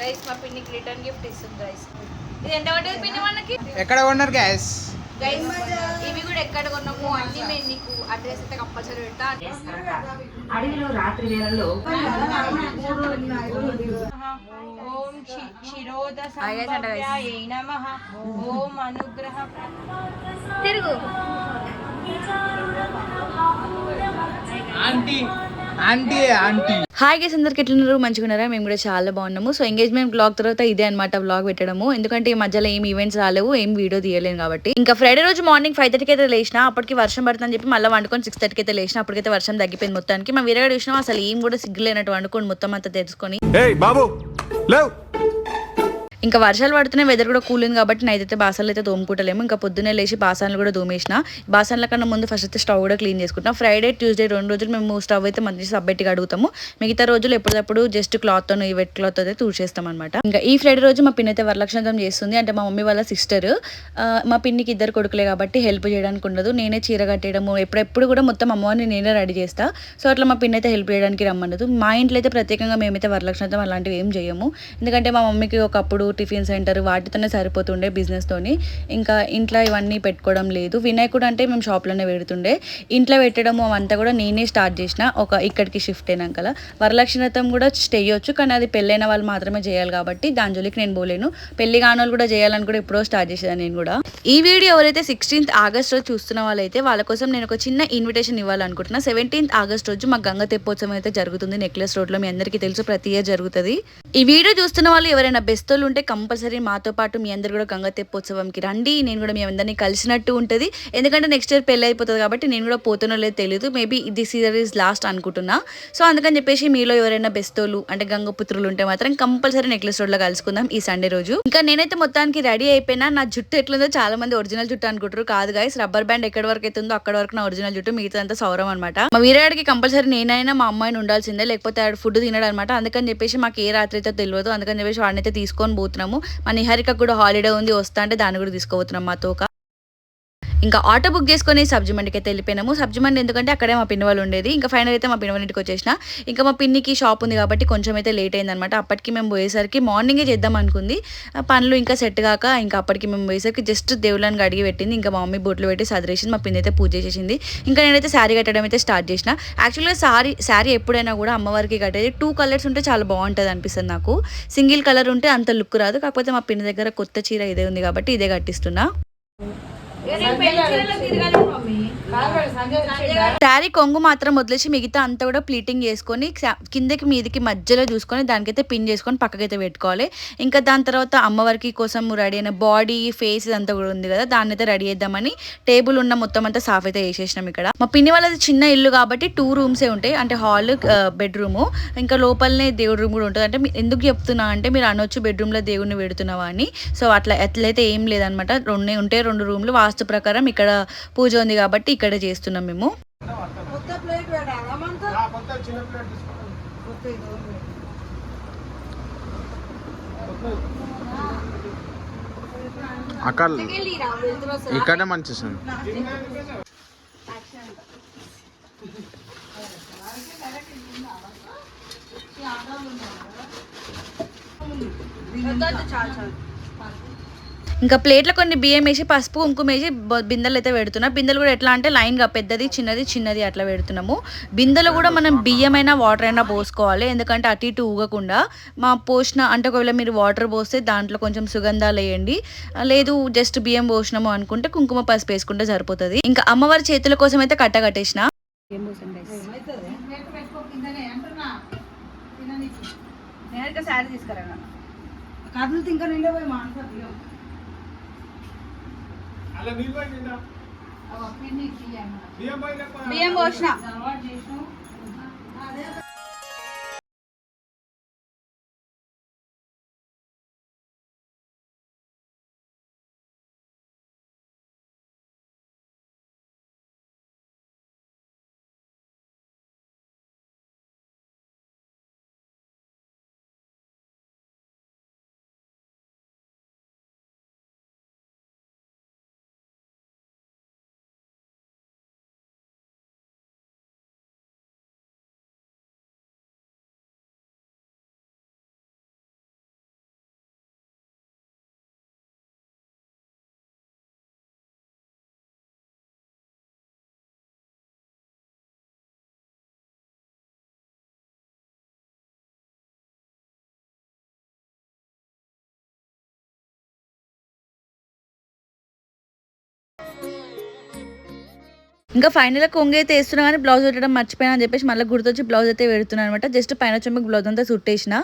Rice మా పిన్నికి return gift ఇస్తుంది రైస్ ఇది ఎంత పడ్డది పిన్ని మనకి? ఎక్కడ కొన్నారు గ్యాస్ గైస్ ఇవి కూడా ఎక్కడ కొన్నాము? అన్ని మేము నీకు అడ్రస్ అయితే కంపల్సరీ పెడతా. అడవిలో రాత్రి వేళల్లో ఓం శిరోద నమః. ఓం అనుగ్రహ తిరుగు. Aunty aunty aunty. Hi guys అందరికి ఎట్లున్నారు మంచిగా ఉన్నారా? మేము కూడా చాలా బాగున్నాము. సో ఎంగేజ్మెంట్ బ్లాగ్ తర్వాత ఇదే అనమాట బ్లాగ్ పెట్టడము. ఎందుకంటే ఈ మధ్యలో ఏం ఈవెంట్స్ రాలేవు ఏం వీడియో తీయలేను కాబట్టి. ఇంకా ఫ్రైడే రోజు మార్నింగ్ ఫైవ్ థర్టీకి అయితే లేచిన అప్పటికి వర్షం పడుతుందని చెప్పి మళ్ళీ వండుకొని సిక్స్ థర్టీకి అయితే లేచిన అప్పటికైతే వర్షం తగ్గిపోయింది మొత్తానికి. మా వీరగా చూసినాం అసలు ఏం కూడా సిగ్గులేనట్టు వండుకొని మొత్తం అంతా తెలుసుకొని ఏయ్ బాబు లేవ్. ఇంకా వర్షాలు పడుతున్నాయి వెదర్ కూడా కూల్ ఉంది కాబట్టి నైతే అయితే బాసనలు అయితే తోముకుంటలేము. ఇంకా పొద్దున్నే లేచి బాసనలు కూడా తోమేసిన. బాసనల కన్నా ముందు ఫస్ట్ అయితే స్టవ్ కూడా క్లీన్ చేసుకుంటాం ఫ్రైడే ట్యూస్డే రెండు రోజులు మేము స్టవ్ అయితే మంచి సబ్బెట్టిగా అడుగుతాము. మిగతా రోజులు ఎప్పటికప్పుడు జస్ట్ క్లాత్ ఈ వెట్ క్లాత్ అయితే తూర్చేస్తాం అనమాట ఇంకా ఈ ఫ్రైడే రోజు మా పిన్నైతే అయితే వరలక్షణం చేస్తుంది. అంటే మా మమ్మీ వాళ్ళ సిస్టర్ మా పిన్నికి ఇద్దరు కొడుకులే కాబట్టి హెల్ప్ చేయడానికి ఉండదు. నేనే చీర కట్టేయడము ఎప్పుడెప్పుడు కూడా మొత్తం అమ్మవారిని నేనే రెడీ చేస్తా. సో అట్లా మా పిన్ని అయితే హెల్ప్ చేయడానికి రమ్మన్నదు మా ఇంట్లో అయితే ప్రత్యేకంగా మేమైతే వరలక్షణం అలాంటివి ఏం చేయము. ఎందుకంటే మా మమ్మీకి ఒకప్పుడు టిఫిన్ సెంటర్ వాటితోనే సరిపోతుండే బిజినెస్తోని ఇంకా ఇంట్లో ఇవన్నీ పెట్టుకోవడం లేదు. వినాయకుడు అంటే మేము షాప్లోనే పెడుతుండే. ఇంట్లో పెట్టడం అవంతా కూడా నేనే స్టార్ట్ చేసిన. ఒక ఇక్కడికి షిఫ్ట్ అయినాక వరలక్ష్మి కూడా చేయొచ్చు కానీ అది పెళ్ళైన వాళ్ళు మాత్రమే చేయాలి కాబట్టి దాని జోలికి నేను పోలేను. పెళ్ళి కానోళ్ళు కూడా చేయాలని కూడా ఎప్పుడో స్టార్ట్ చేసేదాన్ని నేను కూడా. ఈ వీడియో ఎవరైతే సిక్స్టీన్త్ ఆగస్ట్ రోజు చూస్తున్న వాళ్ళైతే వాళ్ళ కోసం నేను ఒక చిన్న ఇన్విటేషన్ ఇవ్వాలనుకుంటున్నా. సెవెంటీన్త్ ఆగస్ట్ రోజు మా గంగ తెప్పోత్సవం అయితే జరుగుతుంది. నెక్లెస్ రోడ్లో మీ అందరికీ తెలుసు ప్రతి ఇయర్ జరుగుతుంది. ఈ వీడియో చూస్తున్న వాళ్ళు ఎవరైనా బెస్తోళ్ళు ఉంటే కంపల్సరీ మాతో పాటు మీ అందరు కూడా గంగ తెప్పోత్సవంకి రండి. నేను కూడా మీ అందరినీ కలిసినట్టు ఉంటుంది. ఎందుకంటే నెక్స్ట్ ఇయర్ పెళ్ళి అయిపోతుంది కాబట్టి నేను కూడా పోతున్నో లేదు తెలియదు maybe this year is last అనుకుంటున్నా. సో అందుకని చెప్పేసి మీలో ఎవరైనా బెస్తోలు అంటే గంగపుత్రులు ఉంటే మాత్రం కంపల్సరీ నెక్లెస్ రోడ్లో కలుసుకుందాం ఈ సండే రోజు. ఇంకా నేనైతే మొత్తానికి రెడీ అయిపోయినా. నా జుట్టు ఎట్లుందో చాలా మంది ఒరిజినల్ జుట్టు అనుకుంటారు. కాదు గాయస్ రబ్బర్ బ్యాండ్ ఎక్కడి వరకు అయితే ఉందో అక్కడ వరకు నా ఒరిజినల్ జుట్టు మిగతా అంతా సౌరం అనమాట మా వీరాడికి కంపల్సరీ నేనైనా మా అమ్మాయిని ఉండాల్సిందే. లేకపోతే ఆడు ఫుడ్ తినడం అనమాట అందుకని చెప్పేసి మాకు ఏ రాత్రి అయితే తెలియదు అందుకని చెప్పేసి వాడినైతే తీసుకొని పోతున్నాము మన నిహారిక కూడా హాలిడే ఉంది వస్తా అంటే దాన్ని కూడా తీసుకోబోతున్నాం మా తోక. ఇంకా ఆటో బుక్ చేసుకొని సబ్జీ మండికి అయితే వెళ్ళిపోయినాము. సబ్జీ మండి ఎందుకంటే అక్కడే మా పిన్ని వాళ్ళు ఉండేది. ఇంకా ఫైనల్ అయితే మా పిన్ని వాళ్ళ ఇంటికి వచ్చేసిన. ఇంకా మా పిన్నికి షాప్ ఉంది కాబట్టి కొంచెం అయితే లేట్ అయిందనమాట అప్పటికి మేము పోయేసరికి మార్నింగే చేద్దాం అనుకుంది. పనులు ఇంకా సెట్ కాక ఇంకా అప్పటికి మేము పోయేసరికి జస్ట్ దేవుళ్ళని అడిగి పెట్టింది. ఇంకా మా మమ్మీ బొట్లు పెట్టి సదిరేసింది. మా పిన్ని అయితే పూజ చేసేసింది ఇంకా నేనైతే శారీ కట్టడం అయితే స్టార్ట్ చేసిన. యాక్చువల్గా శారీ శారీ ఎప్పుడైనా కూడా అమ్మవారికి కట్టేది. టూ కలర్స్ ఉంటే చాలా బాగుంటుంది అనిపిస్తుంది నాకు. సింగిల్ కలర్ ఉంటే అంత లుక్ రాదు. కాకపోతే మా పిన్ని దగ్గర కొత్త చీర ఇదే ఉంది కాబట్టి ఇదే కట్టిస్తున్నా. Era imbécil, era. శారీ కొంగు మాత్రం వదిలేసి మిగతా అంతా కూడా ప్లీటింగ్ చేసుకొని కిందకి మీదకి మధ్యలో చూసుకొని దానికైతే పిన్ చేసుకొని పక్కకైతే పెట్టుకోవాలి. ఇంకా దాని తర్వాత అమ్మవారికి కోసం రెడీ అయిన బాడీ ఫేస్ ఇదంతా కూడా ఉంది కదా దాన్ని అయితే రెడీ చేద్దామని టేబుల్ ఉన్న మొత్తం అంతా సాఫ్ అయితే వేసేసినాం ఇక్కడ. మా పిన్ని వాళ్ళది చిన్న ఇల్లు కాబట్టి టూ రూమ్సే ఉంటాయి. అంటే హాల్ బెడ్రూమ్ ఇంకా లోపలనే దేవుడి రూమ్ కూడా ఉంటుంది. అంటే ఎందుకు చెప్తున్నా అంటే మీరు అనొచ్చు బెడ్రూమ్లో దేవుడిని పెడుతున్నావా అని. సో అట్లా అట్లయితే ఏం లేదనమాట. రెండు ఉంటే రెండు రూమ్లు వాస్తు ప్రకారం ఇక్కడ పూజ ఉంది కాబట్టి ఇక్కడే చేస్తున్నాం మేము. అక్కడ ఇక్కడే మంచి సార్ ఇంకా ప్లేట్లో కొన్ని బియ్యం వేసి పసుపు కుంకుమ వేసి బిందెలు అయితే పెడుతున్నా. బిందెలు కూడా ఎట్లా అంటే లైన్గా పెద్దది చిన్నది చిన్నది అట్లా పెడుతున్నాము. బిందెలు కూడా మనం బియ్యం అయినా వాటర్ అయినా పోసుకోవాలి. ఎందుకంటే అటు ఇటు ఊగకుండా మా పోసిన అంటే ఒకవేళ మీరు వాటర్ పోస్తే దాంట్లో కొంచెం సుగంధాలు వేయండి. లేదు జస్ట్ బియ్యం పోసినాము అనుకుంటే కుంకుమ పసుపు వేసుకుంటే సరిపోతుంది. ఇంకా అమ్మవారి చేతుల కోసం అయితే కట్ట కట్టేసిన. శారీ తీసుకురా బియ్యం పోసిన. ఇంకా ఫైనల్ కొంగ అయితే వేస్తున్నా కానీ బ్లౌజ్ పెట్టడం మర్చిపోయినా అని చెప్పేసి మళ్ళీ గుర్తొచ్చి బ్లౌజ్ అయితే పెడుతున్నాను అనమాట జస్ట్ పైన చెంపకి బ్లౌజ్ అంతా సుట్టేసిన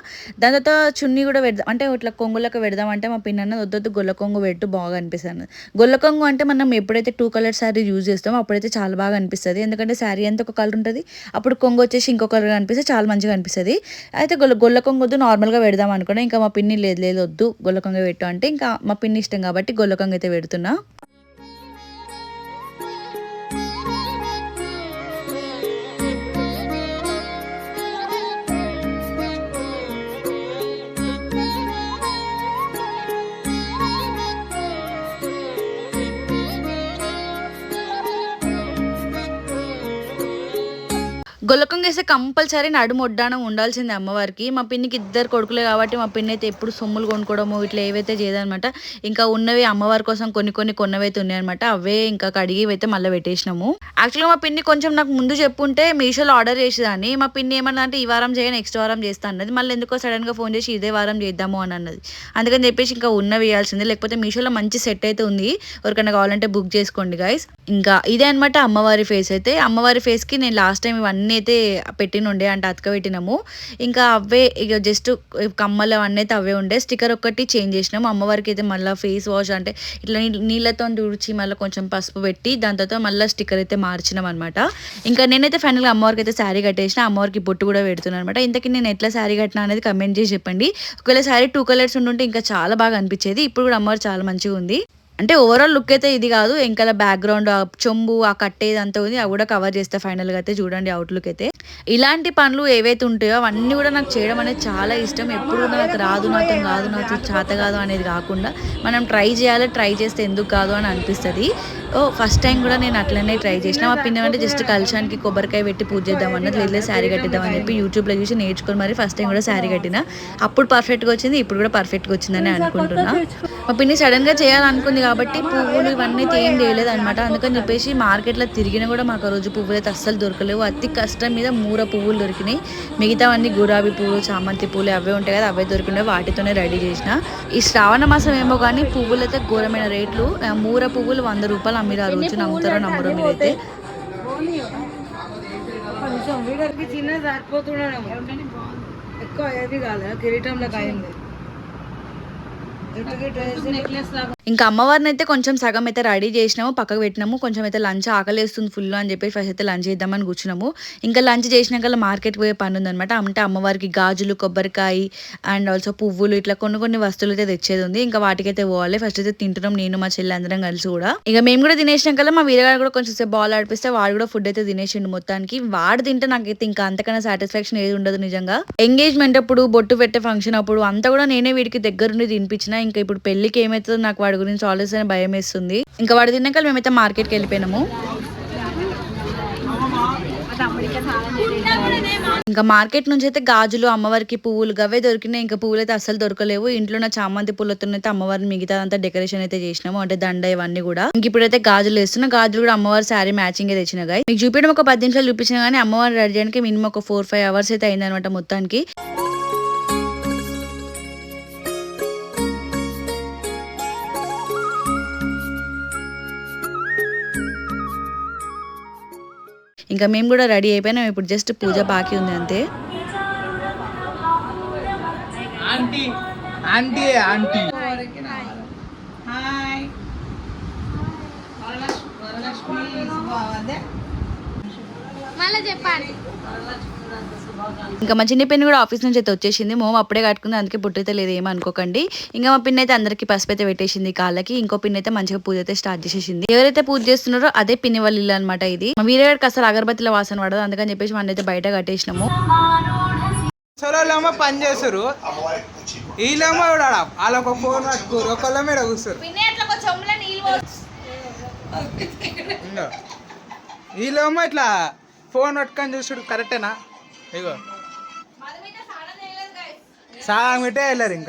దాని తర్వాత చున్నీ కూడా పెడదాం. అంటే ఇట్లా కొంగులకు పెడదాం అంటే మా పిన్న వద్దొద్దు గొల్ల కొంగు పెట్టు బాగా అనిపిస్తుంది గొల్ల కొంగు అంటే మనం ఎప్పుడైతే టూ కలర్ శారీ యూజ్ చేస్తామో అప్పుడైతే చాలా బాగా అనిపిస్తుంది. ఎందుకంటే శారీ అంతా ఒక కలర్ ఉంటుంది అప్పుడు కొంగు వచ్చేసి ఇంకో కలర్ కనిపిస్తే చాలా మంచిగా అనిపిస్తుంది. అయితే గొల్ల గొల్ల కొంగు వద్దు నార్మల్గా పెడదాం అనుకున్నా. ఇంకా మా పిన్ని లేదు లేదు వద్దు గొల్ల కొంగ పెట్టు అంటే ఇంకా మా పిన్ని ఇష్టం కాబట్టి గొల్ల కొంగ అయితే పెడుతున్నా. గొల్లకొంగ వేస్తే కంపల్సరీ నడుము ఒడ్డానం ఉండాల్సిందే అమ్మవారికి. మా పిన్నికి ఇద్దరు కొడుకులే కాబట్టి మా పిన్ని అయితే ఎప్పుడు సొమ్ములు కొనుక్కోవడము ఇట్లా ఏవైతే చేయదనమాట ఇంకా ఉన్నవి అమ్మవారి కోసం కొన్ని కొన్ని కొన్నవైతే ఉన్నాయన్నమాట. అవే ఇంకా కడిగి అయితే మళ్ళీ పెట్టేసినాము. యాక్చువల్గా మా పిన్ని కొంచెం నాకు ముందు చెప్పుంటే మీషోలో ఆర్డర్ చేసేదాన్ని. మా పిన్ని ఏమన్నా అంటే ఈ వారం చేయ నెక్స్ట్ వారం చేస్తా అన్నది. మళ్ళీ ఎందుకో సడన్గా ఫోన్ చేసి ఇదే వారం చేద్దాము అని అన్నది. అందుకని చెప్పేసి ఇంకా ఉన్నవి వేయాల్సిందే లేకపోతే మీషోలో మంచి సెట్ అయితే ఉంది. ఎవరికైనా కావాలంటే బుక్ చేసుకోండి గైస్ ఇంకా ఇదే అనమాట అమ్మవారి ఫేస్ అయితే. అమ్మవారి ఫేస్కి నేను లాస్ట్ టైం ఇవన్నీ అయితే పెట్టినుండే అంటే అతక పెట్టినాము. ఇంకా అవే ఇక జస్ట్ కమ్మలు అవన్నీ అయితే అవే ఉండే. స్టిక్కర్ ఒక్కటి చేంజ్ చేసినాము అమ్మవారికి అయితే మళ్ళీ ఫేస్ వాష్ అంటే ఇట్లా నీళ్ళతో తుడిచి మళ్ళీ కొంచెం పసుపు పెట్టి దాని తర్వాత మళ్ళీ స్టిక్కర్ అయితే మార్చినాం అనమాట ఇంకా నేనైతే ఫైనల్గా అమ్మవారికి అయితే శారీ కట్టేసిన. అమ్మవారికి బొట్టు కూడా పెడుతున్నాను అనమాట ఇంతకీ నేను ఎట్లా శారీ కట్టినా అనేది కమెంట్ చేసి చెప్పండి. ఒకవేళ శారీ టూ కలర్స్ ఉంటుంటే ఇంకా చాలా బాగా అనిపించేది. ఇప్పుడు కూడా అమ్మవారు చాలా మంచిగా ఉంది. అంటే ఓవరాల్ లుక్ అయితే ఇది కాదు ఇంకా బ్యాక్గ్రౌండ్ ఆ చెంబు ఆ కట్టేది అంతా ఉంది. అవి కూడా కవర్ చేస్తే ఫైనల్గా అయితే చూడండి అవుట్ లుక్ అయితే. ఇలాంటి పనులు ఏవైతే ఉంటాయో అవన్నీ కూడా నాకు చేయడం అనేది చాలా ఇష్టం. ఎప్పుడు నాకు రాదు నాతో కాదు నాకు చేత కాదు అనేది కాకుండా మనం ట్రై చేయాలి ట్రై చేస్తే ఎందుకు కాదు అని అనిపిస్తుంది. ఓ ఫస్ట్ టైం కూడా నేను అట్లనే ట్రై చేసిన. మా పిన్న అంటే జస్ట్ కలశానికి కొబ్బరికాయ పెట్టి పూజ చేద్దాం అన్నది లేదా శారీ కట్టిద్దాం అని చెప్పి యూట్యూబ్లో చూసి నేర్చుకొని మరి ఫస్ట్ టైం కూడా శారీ కట్టిన. అప్పుడు పర్ఫెక్ట్గా వచ్చింది ఇప్పుడు కూడా పర్ఫెక్ట్గా వచ్చిందని అనుకుంటున్నా. మా పిన్ని సడన్గా చేయాలనుకుంది కాబట్టి పువ్వులు ఇవన్నీ అయితే ఏం చేయలేదు అనమాట అందుకని చెప్పేసి మార్కెట్లో తిరిగినా కూడా మాకు ఆ రోజు పువ్వులు అయితే అస్సలు దొరకలేవు. అతి కష్టం మీద మూర పువ్వులు దొరికినాయి. మిగతావన్నీ గులాబీ పువ్వులు చామంతి పువ్వులు అవే ఉంటాయి కదా అవే దొరికినాయి వాటితోనే రెడీ చేసిన. ఈ శ్రావణ మాసం ఏమో కానీ పువ్వులు అయితే ఘోరమైన రేట్లు. మూర పువ్వులు వంద రూపాయలు అమ్మిరు ఆ రోజు నమ్ముతారో నమ్మరో మీరైతే. చిన్న ఎక్కువ ఏది కాదు కిరీటంలో లాగా ఇంకా అమ్మవారిని అయితే కొంచెం సగం అయితే రెడీ చేసినాము పక్కకు పెట్టినాము. కొంచెం అయితే లంచ్ ఆకలేస్తుంది ఫుల్ అని చెప్పి ఫస్ట్ అయితే లంచ్ చేద్దామని కూర్చున్నాము. ఇంకా లంచ్ చేసినాక మార్కెట్కి పోయే పని ఉందనమాట అంటే అమ్మవారికి గాజులు కొబ్బరికాయ అండ్ ఆల్సో పువ్వులు ఇట్లా కొన్ని కొన్ని వస్తువులు అయితే తెచ్చేది ఉంది. ఇంకా వాటికైతే పోవాలి. ఫస్ట్ అయితే తింటున్నాం నేను మా చెల్లి అందరం కలిసి కూడా. ఇక మేము కూడా తినేసినాక మా వీరగాడు కూడా కొంచెం సేపు బాల్ ఆడిపిస్తే వాడు కూడా ఫుడ్ అయితే తినేసిండు మొత్తానికి. వాడు తింటే నాకైతే ఇంకా అంతకన్నా సాటిస్ఫాక్షన్ ఏది ఉండదు నిజంగా. ఎంగేజ్మెంట్ అప్పుడు బొట్టు పెట్టే ఫంక్షన్ అప్పుడు అంతా కూడా నేనే వీడికి దగ్గరుండి తినిపించిన. ఇంకా ఇప్పుడు పెళ్ళికి ఏమవుతుందో నాకు వాడి గురించి ఆలోచన భయం వేస్తుంది. ఇంకా వాడు తిన్నాక మేమైతే మార్కెట్కి వెళ్ళిపోయినాము. ఇంకా మార్కెట్ నుంచి అయితే గాజులు అమ్మవారికి పువ్వులు గవే దొరికినాయి. ఇంకా పువ్వులు అయితే అస్సలు దొరకలేవు. ఇంట్లో నా చామంతి పూలతో అయితే అమ్మవారిని మిగతా అంతా డెకరేషన్ అయితే చేసినాము. అంటే దండ ఇవన్నీ కూడా. ఇంక ఇప్పుడైతే గాజులు వేస్తున్నా గాజులు కూడా అమ్మవారి శారీ మ్యాచింగ్ తెచ్చిన గాయ. మీకు చూపించడం ఒక పది నిమిషాలు చూపించిన కానీ అమ్మవారి రెడీ చేయడానికి మినిమం ఒక ఫోర్ ఫైవ్ అవర్స్ అయితే అయిందనమాట మొత్తానికి. ఇంకా మేము కూడా రెడీ అయిపోయినాం. ఇప్పుడు జస్ట్ పూజ బాకీ ఉంది అంతే. Aunty aunty aunty. Hi. Varalakshmi శుభావదే. మళ్ళీ చెప్పాలి. ఇంకా మా చిన్న పిన్ని కూడా ఆఫీస్ నుంచి అయితే వచ్చేసింది. మోమ అప్పుడే కట్టుకుంది. అందుకే పుట్టయితే లేదు ఏమీ అనుకోకండి. ఇంకా మా పిన్ని అయితే అందరికి పసుపు అయితే పెట్టేసింది కాళ్ళకి. ఇంకో పిన్ని అయితే మంచిగా పూజ అయితే స్టార్ట్ చేసేసింది. ఎవరైతే పూజ చేస్తున్నారో అదే పిన్ని వాళ్ళ ఇల్లు అనమాట ఇది. మా వీరగాడికి అసలు అగరబత్తిల వాసన పడదు. అందుకని చెప్పేసి మన అయితే బయట కట్టేసినాము. సొలోళ్ళేమో పని చేస్తారు వీళ్ళేమో ఫోన్ పట్టుకోరు ఒకళ్ళ మీద కూర్చోరు. వీళ్ళేమో ఇట్లా ఫోన్ పట్టుకొని చూసుడు కరెక్టేనా? ఇగో సాంగ్ పెట్టే వెళ్ళారు ఇంకా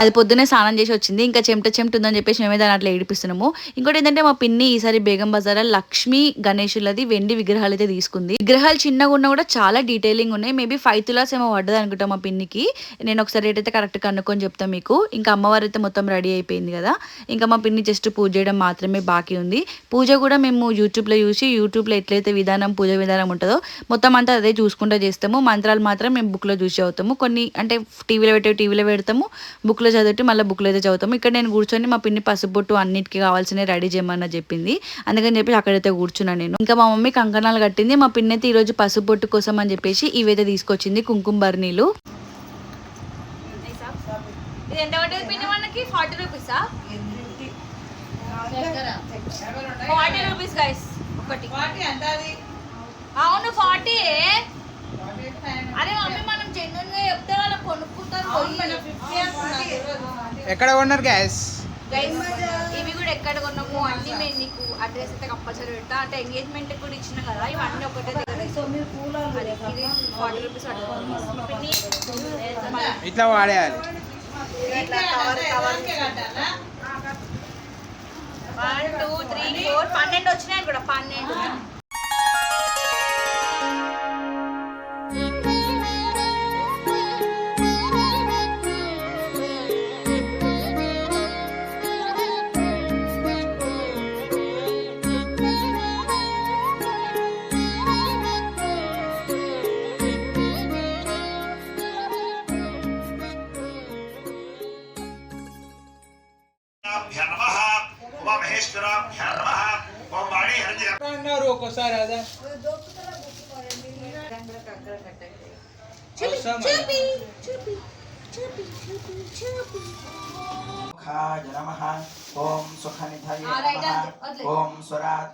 అది పొద్దున్నే స్నానం చేసి వచ్చింది. ఇంకా చెమట చెమట ఉందని చెప్పేసి మేమే దాని అట్లా ఏడిపిస్తున్నాము. ఇంకోటి ఏంటంటే మా పిన్ని ఈసారి బేగం బజార్ లక్ష్మీ గణేషులది వెండి విగ్రహాలు అయితే తీసుకుంది. విగ్రహాలు చిన్నగా ఉన్నా కూడా చాలా డీటెయిలింగ్ ఉన్నాయి. మేబీ ఫైవ్ తులాస్ ఏమో పడ్డది అనుకుంటా మా పిన్నికి. నేను ఒకసారి రేట్ అయితే కరెక్ట్ కనుక్కొని చెప్తాను మీకు. ఇంకా అమ్మవారు అయితే మొత్తం రెడీ అయిపోయింది కదా. ఇంకా మా పిన్ని జస్ట్ పూజ చేయడం మాత్రమే బాకీ ఉంది. పూజ కూడా మేము యూట్యూబ్లో చూసి యూట్యూబ్లో ఎట్లయితే విధానం పూజ విధానం ఉంటుందో మొత్తం అంతా అదే చూసుకుంటూ చేస్తాము. మంత్రాలు మాత్రం మేము బుక్లో చూసి అవుతాము కొన్ని అంటే టీవీలో పెట్టే టీవీలో పెడతాము. బుక్లో చదివితే మళ్ళీ బుక్లో అయితే చదువుతాము. ఇక్కడ నేను కూర్చొని మా పిన్ని పసుబొట్టు అన్నిటికీ కావాల్సినవి రెడీ చేయమని చెప్పింది. అందుకని చెప్పి అక్కడైతే కూర్చున్నాను నేను. ఇంకా మా మమ్మీ కంకణాలు కట్టింది. మా పిన్ని అయితే ఈరోజు పసుబొట్టు కోసం అని చెప్పేసి ఇవైతే తీసుకొచ్చింది కుంకుమ బర్నీలు ఇది ఎంత పడ్డది పిన్ని మనకి? ఫార్టీ రూపీసా? ఫార్టీ రూపీస్ గైస్ ఒకటి. అవును ఫార్టీ అరే మమ్మీ మనం జెన్యున్గా చెప్తే వాళ్ళు కొనుక్కుంటారు ఎక్కడ కొన్నారు గ్యాస్? గైస్ ఇవి కూడా ఎక్కడ కొన్నాము? అన్ని నేను నీకు అడ్రస్ అయితే కంపల్సరీ పెడతా. అంటే ఎంగేజ్మెంట్ కూడా ఇచ్చిన కదా ఇవన్నీ ఒకటే దగ్గర అది ఇది ఫార్టీ రూపీస్ ఇట్లా వాడేయాలి. వన్ టూ త్రీ ఫోర్ పన్నెండు వచ్చినాయి కూడా పన్నెండు.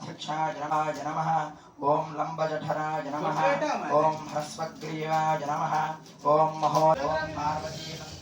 స్వరాధ్యక్షాయ నమాయ నమః ఓం లంబజఠరాయ నమః ఓం హ్రస్వగ్రీవాయ నమః ఓం మహో ఓం పార్వతీనందనాయ నమః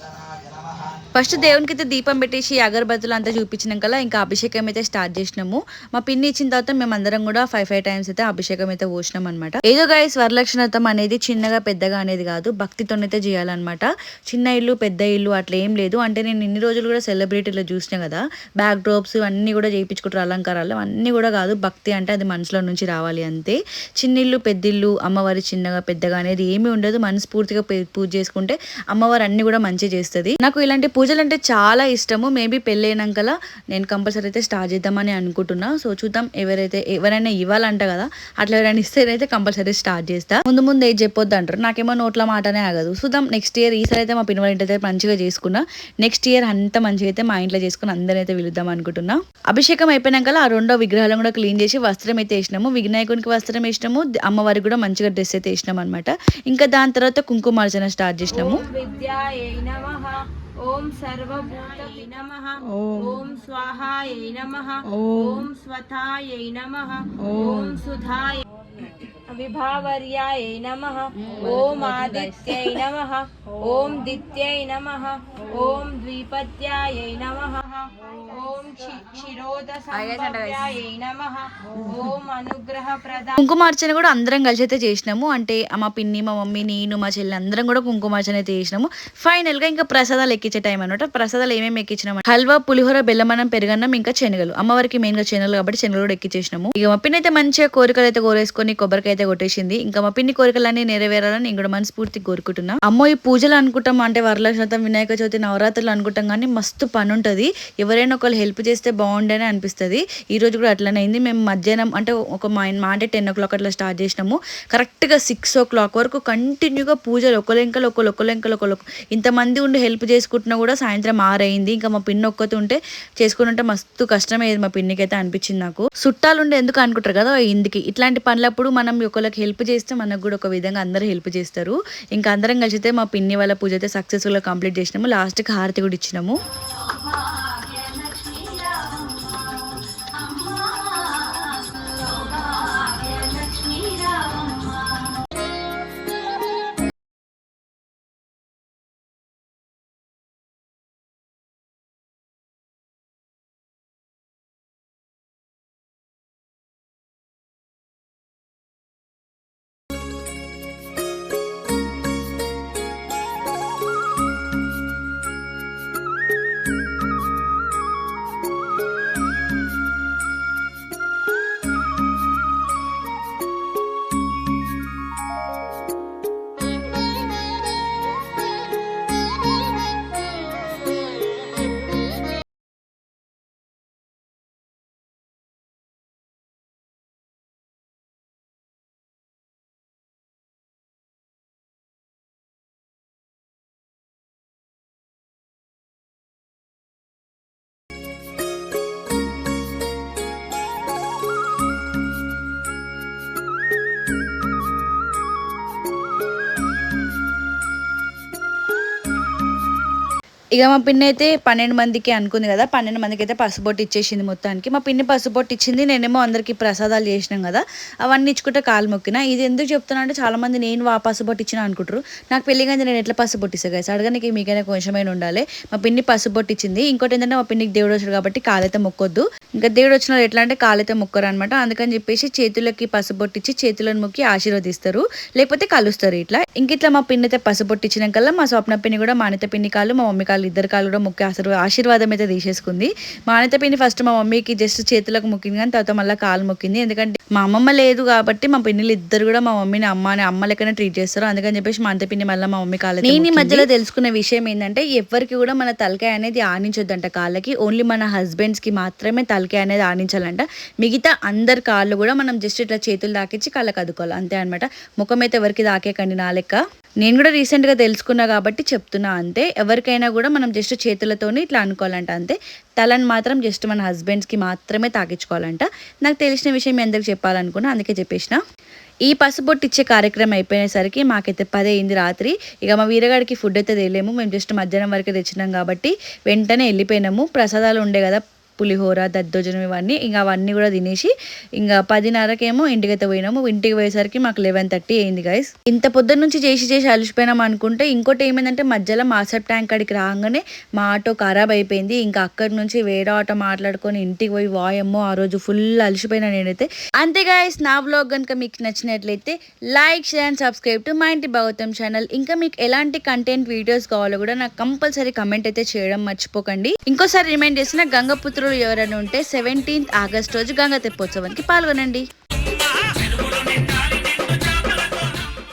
ఫస్ట్ దేవునికి అయితే దీపం పెట్టేసి అగరబత్తులు అంతా చూపించినాక ఇంకా అభిషేకం అయితే స్టార్ట్ చేసినాము. మా పిన్ని ఇచ్చిన తర్వాత మేము అందరం కూడా ఫైవ్ ఫైవ్ టైమ్స్ అయితే అభిషేకం అయితే పోసినాం అనమాట ఏదో గాయస్ వరలక్షణతం అనేది చిన్నగా పెద్దగా అనేది కాదు భక్తితోనైతే చేయాలన్నమాట. చిన్న ఇల్లు పెద్ద ఇల్లు అట్లా ఏం లేదు. అంటే నేను ఇన్ని రోజులు కూడా సెలబ్రిటీలో చూసినా కదా బ్యాక్ డ్రాప్స్ అన్నీ కూడా చేయించుకుంటారు అలంకారాలు అన్నీ కూడా కాదు భక్తి అంటే అది మనసులో నుంచి రావాలి అంతే. చిన్న ఇల్లు పెద్ద ఇల్లు అమ్మవారి చిన్నగా పెద్దగా అనేది ఏమీ ఉండదు. మనస్ఫూర్తిగా పూజ చేసుకుంటే అమ్మవారు అన్ని కూడా మంచి చేస్తుంది. నాకు ఇలాంటి పూజలు అంటే చాలా ఇష్టము. మేబీ పెళ్ళైనాకలా నేను కంపల్సరీ అయితే స్టార్ట్ చేద్దామని అనుకుంటున్నా. సో చూద్దాం ఎవరైతే ఎవరైనా ఇవ్వాలంట కదా అట్లా ఎవరైనా ఇస్తే అయితే కంపల్సరీ స్టార్ట్ చేస్తా. ముందు ముందు ఏది చెప్పొద్దు అంటారు నాకేమో నోట్ల మాటనే ఆగదు. చూద్దాం నెక్స్ట్ ఇయర్ ఈసారి అయితే మా పిన్నవాళ్ళ ఇంటి అయితే మంచిగా చేసుకున్నా. నెక్స్ట్ ఇయర్ అంత మంచిగా అయితే మా ఇంట్లో చేసుకుని అందరైతే వెళుద్దాం అనుకుంటున్నా. అభిషేకం అయిపోయినాక ఆ రెండో విగ్రహాలను కూడా క్లీన్ చేసి వస్త్రం అయితే వేసినాము. వినాయకునికి వస్త్రం వేసినాము. అమ్మవారికి కూడా మంచిగా డ్రెస్ అయితే వేసినాం అనమాట ఇంకా దాని తర్వాత కుంకుమార్చన స్టార్ట్ చేసినాము. విద్యాయై నమః ఓం సర్వభూతై నమః ఓం స్వాహాయై నమః ఓం స్వతాయై నమః ఓం సుధాయ విభావర్యాయై నమః ఓం ఆదిత్యై నమః ఓం దిత్యై నమః ఓం ద్విపత్యాయై నమః ఓం క్షి- క్షీరోద సంభవ్యాయై నమః. ఓం అనుగ్రహ ప్రదా కుంకుమార్చన కూడా అందరం కలిసి అయితే చేసినాము. అంటే మా పిన్ని మా మమ్మీ నేను మా చెల్లి అందరం కూడా కుంకుమార్చన అయితే చేసినాము. ఫైనల్గా ఇంకా ప్రసాదాలు ఎక్కించే టైం అనమాట ప్రసాదాలు ఏమేమి ఎక్కించినాము హల్వా పులిహోర బెల్లమన్నం పెరుగన్నం ఇంకా శనగలు. అమ్మవారికి మెయిన్గా శనగలు కాబట్టి శనగలు కూడా ఎక్కించేసినాము. ఇక మా పిన్ని అయితే మంచిగా కోరికలు అయితే కోరేసుకొని కొబ్బరికాయ అయితే కొట్టేసింది. ఇంకా మా పిన్ని కోరికలన్నీ నెరవేరాలని నేను కూడా మనస్ఫూర్తి కోరుకుంటున్నా. అమ్మో ఈ పూజలు అనుకుంటాం అంటే వరలక్ష్మతం వినాయక చవితి నవరాత్రులు అనుకుంటాం కానీ మస్తు పని ఉంటుంది ఎవరైనా ఒకళ్ళు హెల్ప్ చేస్తే బాగుండని అనిపిస్తుంది. ఈ రోజు కూడా అట్లనే అయింది. మేము మధ్యాహ్నం అంటే ఒక మా మా అంటే టెన్ ఓ క్లాక్ అట్లా స్టార్ట్ చేసినాము. కరెక్ట్గా సిక్స్ ఓ క్లాక్ వరకు కంటిన్యూగా పూజలు ఒకలెంకలు ఒకరు ఒకలెంకలు ఒకరు ఇంతమంది ఉండి హెల్ప్ చేసుకుంటున్నా కూడా సాయంత్రం ఆరైంది ఇంకా మా పిన్ని ఒక్కతి ఉంటే చేసుకుంటుంటే మస్తు కష్టమయ్యేది మా పిన్నికి అయితే అనిపించింది నాకు. చుట్టాలు ఉండే ఎందుకు అనుకుంటారు కదా ఇందుకి. ఇట్లాంటి పనులప్పుడు మనం ఒకరికి హెల్ప్ చేస్తే మనకు కూడా ఒక విధంగా అందరూ హెల్ప్ చేస్తారు. ఇంకా అందరం కలిసితే మా పిన్ని వాళ్ళ పూజ అయితే సక్సెస్ఫుల్గా కంప్లీట్ చేసినాము. లాస్ట్కి హారతి కూడా ఇచ్చినాము. ఇక మా పిన్ని అయితే పన్నెండు మందికి అనుకుంది కదా పన్నెండు మందికి అయితే పసుపొట్టు ఇచ్చేసింది మొత్తానికి. మా పిన్ని పసుపొట్టు ఇచ్చింది నేనేమో అందరికి ప్రసాదాలు చేసినాం కదా అవన్నీ ఇచ్చుకుంటే కాలు మొక్కిన. ఇది ఎందుకు చెప్తున్నా అంటే చాలా మంది నేను ఆ పసుపొట్టు ఇచ్చిన అనుకుంటారు. నాకు పెళ్ళి కానీ నేను ఎట్లా పసుబొట్టు ఇస్తాను కదా అడగనికి మీకైనా కొంచెమైనా ఉండాలి. మా పిన్ని పసుపొట్టు ఇచ్చింది. ఇంకోటి ఏంటంటే మా పిన్నికి దేవుడు వచ్చాడు కాబట్టి కాలైతే మొక్కొద్దు. ఇంకా దేవుడు వచ్చిన వాళ్ళు ఎట్లా అంటే కాలైతే మొక్కరు అనమాట అందుకని చెప్పేసి చేతులకి పసుబొట్టు ఇచ్చి చేతులను మొక్కి ఆశీర్వదిస్తారు. లేకపోతే కలుస్తారు ఇట్లా. ఇంక ఇట్లా మా పిన్ని అయితే ఇచ్చినాకల్లా మా స్వప్న పిన్ని కూడా మా అనిత పిన్ని కాళ్ళు మా మమ్మీ కాళ్ళు ఇద్దరు కాళ్ళు కూడా మొక్కి ఆశీర్వా ఆశీర్వాదం అయితే తీసేసుకుంది. మా అనిత పిన్ని ఫస్ట్ మా మమ్మీకి జస్ట్ చేతులకు మొక్కింది కానీ తర్వాత మళ్ళీ కాలు మొక్కింది. ఎందుకంటే మా అమ్మమ్మ లేదు కాబట్టి మా పిన్నిలు ఇద్దరు కూడా మా మమ్మీని అమ్మ అని అమ్మ లెక్కనే ట్రీట్ చేస్తారు. అందుకని చెప్పేసి మా అంత పిన్ని మళ్ళీ మా మమ్మీ కాళ్ళు నేను ఈ మధ్యలో తెలుసుకున్న విషయం ఏంటంటే ఎవరికి కూడా మన తలకాయ అనేది ఆనించొద్దంట కాళ్ళకి. ఓన్లీ మన హస్బెండ్స్కి మాత్రమే తలకాయ అనేది ఆనించాలంట. మిగతా అందరి కాళ్ళు కూడా మనం జస్ట్ ఇట్లా చేతులు దాకిచ్చి కాళ్ళకి అదుకోవాలి అంతే అనమాట ముఖం అయితే ఎవరికి దాకేకండి నా లెక్క. నేను కూడా రీసెంట్గా తెలుసుకున్నా కాబట్టి చెప్తున్నా అంతే. ఎవరికైనా కూడా మనం జస్ట్ చేతులతోనే ఇట్లా అనుకోవాలంట అంతే. తలని మాత్రం జస్ట్ మన హస్బెండ్స్కి మాత్రమే తాగించుకోవాలంట నాకు తెలిసిన విషయం మీ అందరికి చెప్పాలనుకున్నా అందుకే చెప్పేసిన. ఈ పసుబొట్టు ఇచ్చే కార్యక్రమం అయిపోయేసరికి మాకైతే పదే అయింది రాత్రి. ఇక మా వీరగాడికి ఫుడ్ అయితే తెలియలేము మేము జస్ట్ మధ్యాహ్నం వరకు తెచ్చినాం కాబట్టి వెంటనే వెళ్ళిపోయినాము. ప్రసాదాలు ఉండే కదా పులిహోర దద్దోజనం ఇవన్నీ ఇంకా అవన్నీ కూడా తినేసి ఇంకా పదిన్నరకేమో ఇంటికైతే పోయినాము. ఇంటికి పోయేసరికి మాకు లెవెన్ థర్టీ అయింది గైస్ ఇంత పొద్దున్న నుంచి చేసి చేసి అలసిపోయినాం అనుకుంటే ఇంకోటి ఏమైందంటే మధ్యలో మాసప్ ట్యాంక్ కాడికి రాగానే మా ఆటో ఖరాబ్ అయిపోయింది. ఇంకా అక్కడి నుంచి వేరే ఆటో మాట్లాడుకొని ఇంటికి పోయి వాయమ్మో ఆ రోజు ఫుల్ అలసిపోయినా నేనైతే. అంతే గైస్ నా బ్లాగ్ కనుక మీకు నచ్చినట్లయితే like share and subscribe to మా ఇంటి భగవతం ఛానల్ ఇంకా మీకు ఎలాంటి కంటెంట్ వీడియోస్ కావాలో కూడా నాకు కంపల్సరీ కమెంట్ అయితే చేయడం మర్చిపోకండి. ఇంకోసారి రిమైండ్ చేసిన గంగపుత్రులు ఎవరైనా ఉంటే సెవెంటీన్త్ ఆగస్ట్ రోజు గంగా తెప్పోత్సవానికి పాల్గొనండి.